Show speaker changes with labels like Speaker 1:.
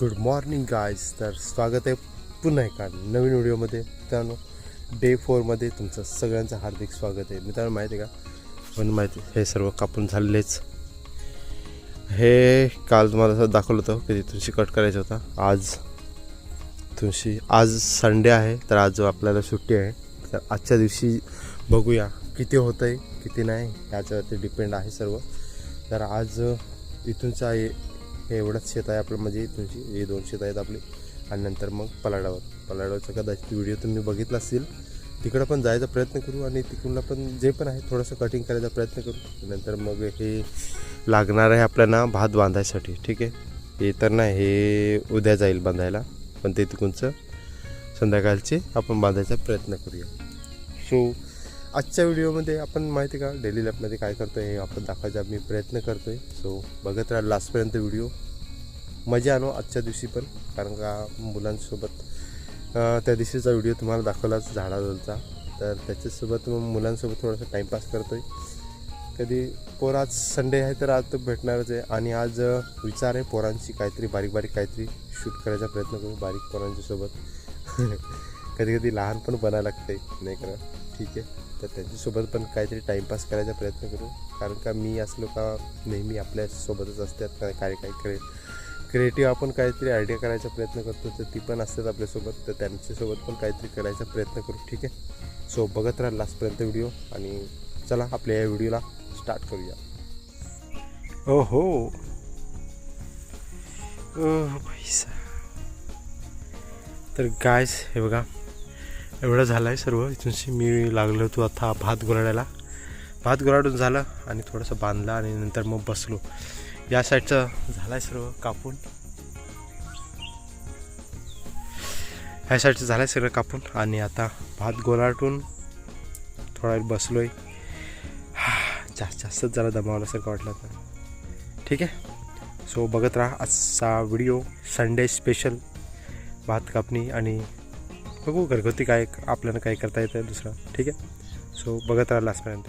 Speaker 1: Good morning guys तर स्वागत आहे पुन्हा एका नवीन व्हिडिओमध्ये. मित्रांनो डे फोरमध्ये तुमचं सगळ्यांचं हार्दिक स्वागत आहे. मित्रांनो माहिती आहे का? पण माहिती हे सर्व कापून झालेलेच. हे काल तुम्हाला असं दाखवलं होतं की तुळशी कट करायचा होता. आज तुळशी आज संडे आहे तर आज आपल्याला सुट्टी आहे तर आजच्या दिवशी बघूया किती होतं आहे किती नाही याच्यावरती डिपेंड आहे सर्व. तर आज इथूनचा हे एवढंच शेत आहे आपलं म्हणजे तुमची हे दोन शेत आहेत आपली. आणि नंतर मग पलाडावर. पलाडावरचा कदाचित व्हिडिओ तुम्ही बघितला असेल. तिकडं पण जायचा प्रयत्न करू आणि तिकडून पण जे पण आहे थोडंसं कटिंग करायचा प्रयत्न करू. नंतर मग हे लागणार आहे आपल्याला भात बांधायसाठी ठीक आहे? हे तर नाही हे उद्या जाईल बांधायला. पण ते तिकडूनचं संध्याकाळचे आपण बांधायचा प्रयत्न करूया. सो आजच्या व्हिडिओमध्ये आपण माहिती का डेली लाईफमध्ये काय करतो हे आपण दाखवायचा मी प्रयत्न करतो आहे सो बघत राहा लास्टपर्यंत व्हिडिओ. मजा आणू आजच्या दिवशी पण कारण का मुलांसोबत त्या दिवशीचा व्हिडिओ तुम्हाला दाखवलाच झाडाजवळचा. तर त्याच्यासोबत मग मुलांसोबत थोडासा टाईमपास करतो आहे कधी पोर आज संडे आहे तर आज तो भेटणारच आहे. आणि आज विचार आहे पोरांची काहीतरी बारीक बारीक काहीतरी शूट करायचा प्रयत्न करू बारीक पोरांच्या सोबत कधी कधी लहान पण बनायला लागते नाही करा ठीक आहे. तर त्यांच्यासोबत पण काहीतरी टाईमपास करायचा प्रयत्न करू. कारण का मी असलो का नेहमी आपल्यासोबतच असतात काय काय काय करे क्रिएटिव्ह आपण काहीतरी आयडिया करायचा प्रयत्न करतो तर ती पण असतात आपल्यासोबत. तर त्यांच्यासोबत पण काहीतरी करायचा प्रयत्न करू. ठीक आहे? सो बघत राहा लास्टपर्यंत व्हिडिओ आणि चला आपल्या या व्हिडिओला स्टार्ट करूया. ओ हो ओ पैसा तर गायस हे बघा. एवढं झालं आहे सर्व. इथूनशी मी लागलो होतो आता भात गुराडायला भात गुराडून झालं आणि थोडंसं बांधलं आणि नंतर मग बसलो. या साईडचं झालं आहे सर्व कापून. ह्या साईडचं झालं आहे सगळं कापून आणि आता भात गोलाटून थोडा वेळ बसलो आहे जास्त जास्तच जरा दमावल्यासारखं वाटलं तर. ठीक आहे? सो बघत राहा आजचा व्हिडिओ संडे स्पेशल भात कापणी आणि बघू घरगुती काय आपल्याला काय करता येतं दुसरं. ठीक आहे? सो बघत राहा लास्टपर्यंत